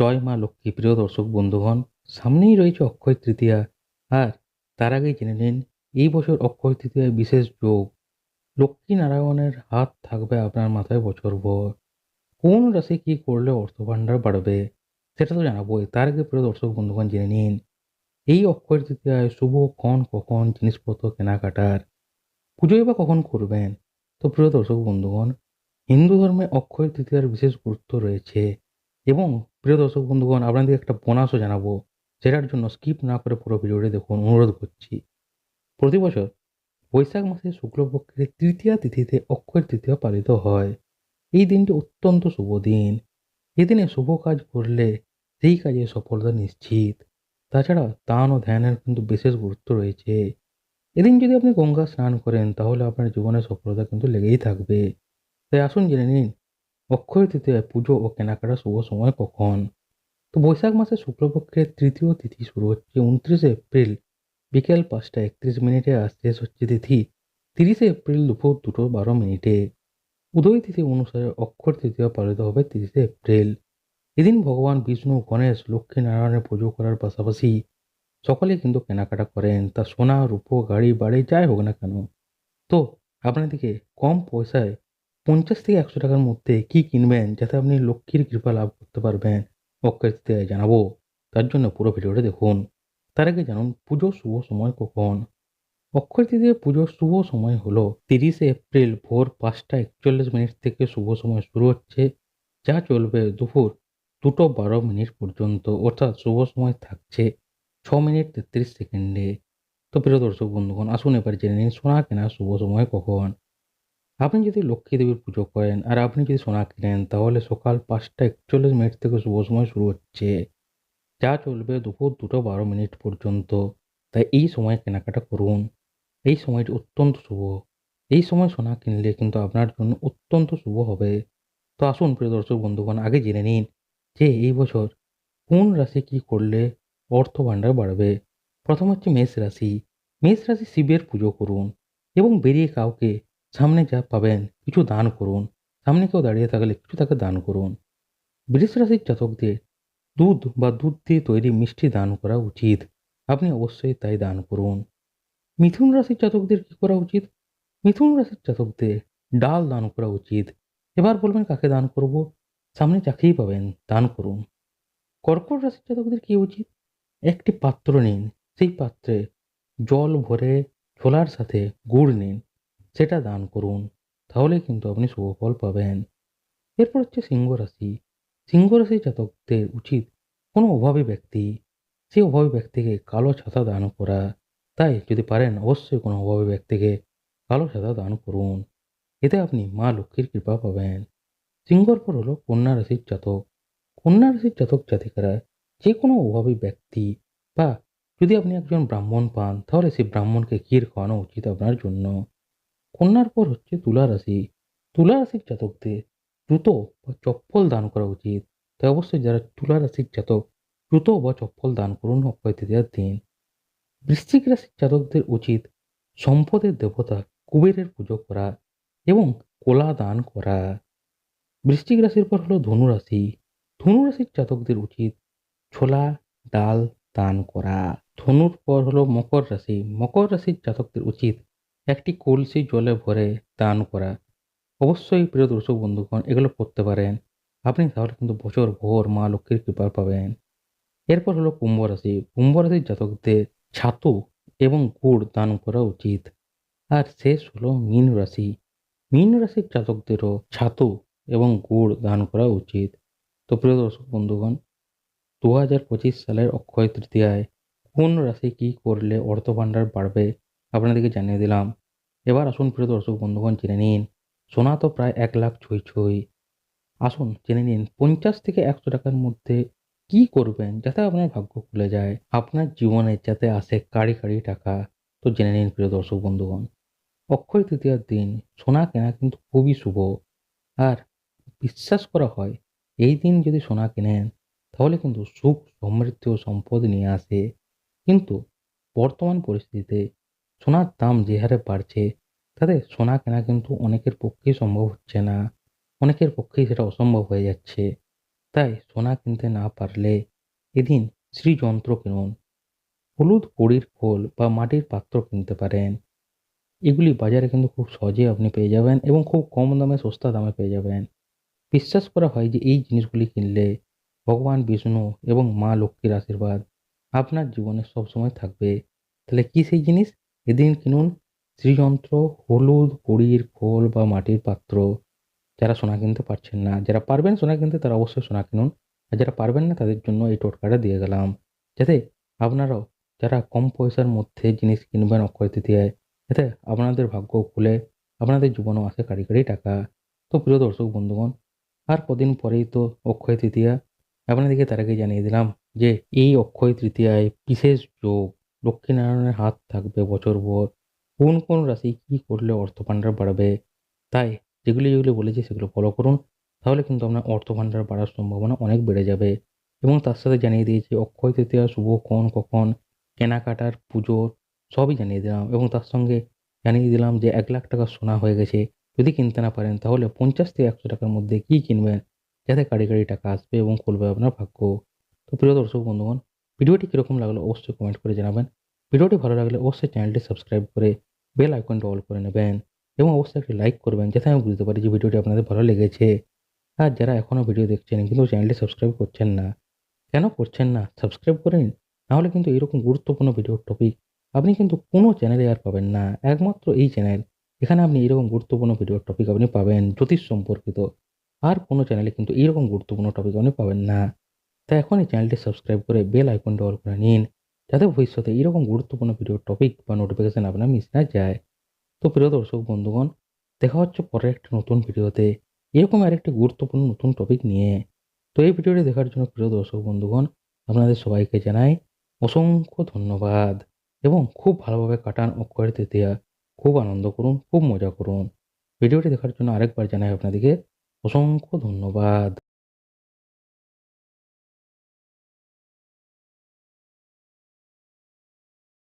জয় মা লক্ষ্মী, প্রিয় দর্শক বন্ধুগণ, সামনেই রয়েছে অক্ষয় তৃতীয়া। আর তার আগেই জেনে নিন, এই বছর অক্ষয় তৃতীয়ায় বিশেষ যোগ। লক্ষ্মী নারায়ণের হাত থাকবে আপনার মাথায় বছর বছরভর কোন রাশি কি করলে অর্থভাণ্ডার বাড়বে, সেটা তো জানাবোই। তার আগে প্রিয় দর্শক বন্ধুগণ, জেনে নিন, এই অক্ষয় তৃতীয়ায় শুভ ক্ষণ কখন জিনিসপত্র কেনাকাটার? পুজোই বা কখন করবেন? তো প্রিয় দর্শক বন্ধুগণ, হিন্দু ধর্মে অক্ষয় তৃতীয়ার বিশেষ গুরুত্ব রয়েছে এবং প্রিয় দর্শক বন্ধুগণ, আপনাদের একটা বোনাসও জানাব। সেটার জন্য স্কিপ না করে পুরো ভিডিওটি দেখুন। অনুরোধ করছি। প্রতি বছর বৈশাখ মাসের শুক্লপক্ষের তৃতীয়া তিথিতে অক্ষয় তৃতীয়া পালিত হয়। এই দিনটি অত্যন্ত শুভ দিন। এদিনে শুভ কাজ করলে সেই কাজে সফলতা নিশ্চিত। তাছাড়া দান ও ধ্যানের কিন্তু বিশেষ গুরুত্ব রয়েছে। এদিন যদি আপনি গঙ্গা স্নান করেন, তাহলে আপনার জীবনে সফলতা কিন্তু লেগেই থাকবে। তাই আসুন জেনে নিন অক্ষয় তৃতীয়ায় পুজো ও কেনাকাটা শুভ সময় কখন? তো বৈশাখ মাসে শুক্লপক্ষের তৃতীয় তিথি শুরু হচ্ছে উনত্রিশে এপ্রিল। বিকেল পাঁচটা একত্রিশ মিনিটে আর শেষ হচ্ছে তিথি তিরিশে এপ্রিল দুপুর দুটো বারো মিনিটে। উদয় তিথি অনুসারে অক্ষর তৃতীয়া পালিত হবে তিরিশে এপ্রিল। এদিন ভগবান বিষ্ণু, গণেশ লক্ষ্মী নারায়ণের পুজো করার পাশাপাশি সকলে কিন্তু কেনাকাটা করেন। তা সোনা, রূপো, গাড়ি, বাড়ি, যাই হোক না কেন। তো আপনাদেরকে কম পয়সায় পঞ্চাশ থেকে একশো টাকার মধ্যে কি কিনবেন যাতে আপনি লক্ষ্মীর কৃপা লাভ করতে পারবেন? অক্ষয় জানাব। তার জন্য পুরো ভিডিওটা দেখুন। তার আগে জানুন পুজোর শুভ সময় কখন? অক্ষয় তৃতীয় পুজোর শুভ সময় হলো তিরিশে এপ্রিল ভোর পাঁচটা একচল্লিশ মিনিট থেকে শুভ সময় শুরু হচ্ছে, যা চলবে দুপুর দুটো বারো মিনিট পর্যন্ত, অর্থাৎ শুভ সময় থাকছে ছ মিনিট তেত্রিশ সেকেন্ডে। তো প্রিয় দর্শক বন্ধুগণ, আসুন এবার জেনে নিন সোনা কেনা শুভ সময় কখন? আপনি যদি লক্ষ্মী দেবীর পুজো করেন আর আপনি যদি সোনা কেনেন, তাহলে সকাল পাঁচটা একচল্লিশ মিনিট থেকে শুভ সময় শুরু হচ্ছে। যা চলবে দুপুর দুটো বারো মিনিট পর্যন্ত। তাই এই সময় কেনাকাটা করুন। এই সময়টি অত্যন্ত শুভ। এই সময় সোনা কিনলে কিন্তু আপনার জন্য অত্যন্ত শুভ হবে। তো আসুন প্রিয় দর্শক বন্ধুগণ, আগে জেনে নিন যে এই বছর কোন রাশি কি করলে অর্থ ভাণ্ডার বাড়বে? প্রথম হচ্ছে মেষ রাশি। মেষ রাশি শিবের পুজো করুন এবং বেরিয়ে কাউকে সামনে যা পাবেন কিছু দান করুন। সামনে কেউ দাঁড়িয়ে থাকলে কিছু তাকে দান করুন। বৃষ রাশির জাতকদের দুধ বা দুধ দিয়ে তৈরি মিষ্টি দান করা উচিত। আপনি অবশ্যই তাই দান করুন। মিথুন রাশির জাতকদের কি করা উচিত? মিথুন রাশির জাতকদের ডাল দান করা উচিত। এবার বলবেন, কাকে দান করব? সামনে যাকেই পাবেন, দান করুন। কর্কট রাশির জাতকদের কি উচিত? একটি পাত্র নিন। সেই পাত্রে জল ভরে ছোলার সাথে গুড় নিন। সেটা দান করুন, তাহলে কিন্তু আপনি শুভ ফল পাবেন। এরপর হচ্ছে সিংহ রাশি। সিংহ রাশির জাতকদের উচিত কোনো অভাবী ব্যক্তি সেই অভাবী ব্যক্তিকে কালো ছাতা দান করা। তাই যদি পারেন অবশ্যই কোনো অভাবী ব্যক্তিকে কালো ছাতা দান করুন। এতে আপনি মা লক্ষ্মীর কৃপা পাবেন। সিংহর পর হলো কন্যা রাশির জাতক। কন্যা রাশির জাতক জাতিকারা যে কোনো অভাবী ব্যক্তি বা যদি আপনি একজন ব্রাহ্মণ পান, তাহলে সেই ব্রাহ্মণকে ক্ষীর খাওয়ানো উচিত আপনার জন্য। কন্যার পর হচ্ছে তুলা রাশি তুলা রাশির জাতকদের জুতো বা চপ্পল দান করা উচিত। তাই অবশ্যই যারা তুলা রাশির জাতক জুতো বা চপ্পল দান করুন অক্ষয় তৃতীয়ার দিন। বৃশ্চিক রাশির জাতকদের উচিত সম্পদের দেবতা কুবেরের পুজো করা এবং কোলা দান করা। বৃশ্চিক রাশির পর হলো ধনু রাশি ধনু রাশির জাতকদের উচিত ছোলা, ডাল দান করা। ধনুর পর হলো মকর রাশি। মকর রাশির জাতকদের উচিত একটি কলসি জলে ভরে দান করা। অবশ্যই প্রিয় দর্শক বন্ধুগণ, এগুলো করতে পারেন। আপনি তাহলে কিন্তু বছর ভোর মা লক্ষ্মীর কৃপা পাবেন। এরপর হলো কুম্ভ রাশি কুম্ভ রাশির জাতকদের ছাতু এবং গুড় দান করা উচিত। আর শেষ হলো মীন রাশি মীন রাশির জাতকদেরও ছাতু এবং গুড় দান করা উচিত। তো প্রিয় দর্শক বন্ধুগণ দু হাজার পঁচিশ সালের অক্ষয় তৃতীয়ায় কোন রাশি কি করলে অর্থ ভাণ্ডার বাড়বে? আপনাদেরকে জানিয়ে দিলাম। এবার আসুন প্রিয় দর্শক বন্ধুগণ, জেনে নিন, সোনা তো প্রায় এক লাখ ছুঁই ছুঁই। আসুন জেনে নিন, পঞ্চাশ থেকে একশো টাকার মধ্যে কি করবেন যাতে আপনার ভাগ্য খুলে যায়, আপনার জীবনে যাতে আসে কাড়ি কাড়ি টাকা। তো জেনে নিন প্রিয় দর্শক বন্ধুগণ, অক্ষয় তৃতীয়ার দিন সোনা কেনা কিন্তু খুবই শুভ। আর বিশ্বাস করা হয়, এই দিন যদি সোনা কেনেন, তাহলে কিন্তু সুখ, সমৃদ্ধি ও সম্পদ নিয়ে আসে। কিন্তু বর্তমান পরিস্থিতিতে সোনার দাম যে হারে বাড়ছে, তাতে সোনা কেনা কিন্তু অনেকের পক্ষেই সম্ভব হচ্ছে না। অনেকের পক্ষেই সেটা অসম্ভব হয়ে যাচ্ছে। তাই সোনা কিনতে না পারলে এদিন শ্রীযন্ত্র কিনুন। হলুদ কড়ির খোল বা মাটির পাত্র কিনতে পারেন। এগুলি বাজারে কিন্তু খুব সহজেই আপনি পেয়ে যাবেন এবং খুব কম দামে, সস্তা দামে পেয়ে যাবেন। বিশ্বাস করা হয় যে এই জিনিসগুলি কিনলে ভগবান, বিষ্ণু এবং মা লক্ষ্মীর আশীর্বাদ আপনার জীবনে সবসময় থাকবে। তাহলে কি সেই জিনিস? এদিন কিনুন শ্রীযন্ত্র, হলুদ কড়ির খোল বা মাটির পাত্র। যারা সোনা কিনতে পারছেন না, যারা পারবেন সোনা কিনতে তারা অবশ্যই সোনা কিনুন। আর যারা পারবেন না, তাদের জন্য এই টোটকাটা দিয়ে গেলাম। যাতে আপনারাও যারা কম পয়সার মধ্যে জিনিস কিনবেন অক্ষয় তৃতীয়ায়, যাতে আপনাদের ভাগ্য খুলে, আপনাদের জীবনেও আসে কারি কারি টাকা। তো প্রিয় দর্শক বন্ধুগণ, আর কদিন পরেই তো অক্ষয় তৃতীয়া। আপনাদেরকে তার আগে জানিয়ে দিলাম যে এই অক্ষয় তৃতীয়ায় বিশেষ যোগ লক্ষ্মীনারায়ণের হাত থাকবে বছর বছরভর কোন কোন রাশি কী করলে অর্থ ভাণ্ডার বাড়বে? তাই যেগুলি যেগুলি বলেছি সেগুলো ফলো করুন। তাহলে কিন্তু আপনার অর্থ ভাণ্ডার বাড়ার সম্ভাবনা অনেক বেড়ে যাবে। এবং তার সাথে জানিয়ে দিয়েছি, অক্ষয় তৃতীয়া শুভ কোন কখন, কেনাকাটার পুজোর সবই জানিয়ে দিলাম। এবং তার সঙ্গে জানিয়ে দিলাম যে এক লাখ টাকা সোনা হয়ে গেছে। যদি কিনতে না পারেন, তাহলে পঞ্চাশ থেকে একশো টাকার মধ্যে কী কিনবেন? যাতে কাড়ি কাড়ি টাকা আসবে এবং খুলবে আপনার ভাগ্য। তো প্রিয় দর্শক, বন্ধুগণ ভিডিওটি কীরকম লাগল অবশ্যই কমেন্ট করে জানাবেন। ভিডিওটি ভালো লাগলে অবশ্যই চ্যানেলটি সাবস্ক্রাইব করে বেল আইকনটা অল করে নেবেন এবং অবশ্যই একটি লাইক করবেন যাতে আমি বুঝতে পারি যে ভিডিওটি আপনাদের ভালো লেগেছে। আর যারা এখনও ভিডিও দেখছেন কিন্তু চ্যানেলটি সাবস্ক্রাইব করছেন না, কেন করছেন না? সাবস্ক্রাইব করে নিন নাহলে কিন্তু এরকম গুরুত্বপূর্ণ ভিডিওর টপিক আপনি কিন্তু কোনো চ্যানেলে আর পাবেন না। একমাত্র এই চ্যানেল এখানে আপনি এরকম গুরুত্বপূর্ণ ভিডিওর টপিক আপনি পাবেন জ্যোতিষ সম্পর্কিত। আর কোনো চ্যানেলে কিন্তু এইরকম গুরুত্বপূর্ণ টপিক আপনি পাবেন না। তাই এখনই চ্যানেলটি সাবস্ক্রাইব করে বেল আইকনটা অল করে নিন, যাতে ভবিষ্যতে এরকম গুরুত্বপূর্ণ ভিডিওর টপিক বা নোটিফিকেশান আপনার মিস না যায়। তো প্রিয় দর্শক, বন্ধুগণ, দেখা হচ্ছে পরের একটা নতুন ভিডিওতে এরকম আরেকটি গুরুত্বপূর্ণ নতুন টপিক নিয়ে। তো এই ভিডিওটি দেখার জন্য প্রিয় দর্শক, বন্ধুগণ, আপনাদের সবাইকে জানাই অসংখ্য ধন্যবাদ এবং খুব ভালোভাবে কাটান অক্ষয় তৃতীয়া। খুব আনন্দ করুন, খুব মজা করুন। ভিডিওটি দেখার জন্য আরেকবার জানাই আপনাদেরকে অসংখ্য ধন্যবাদ।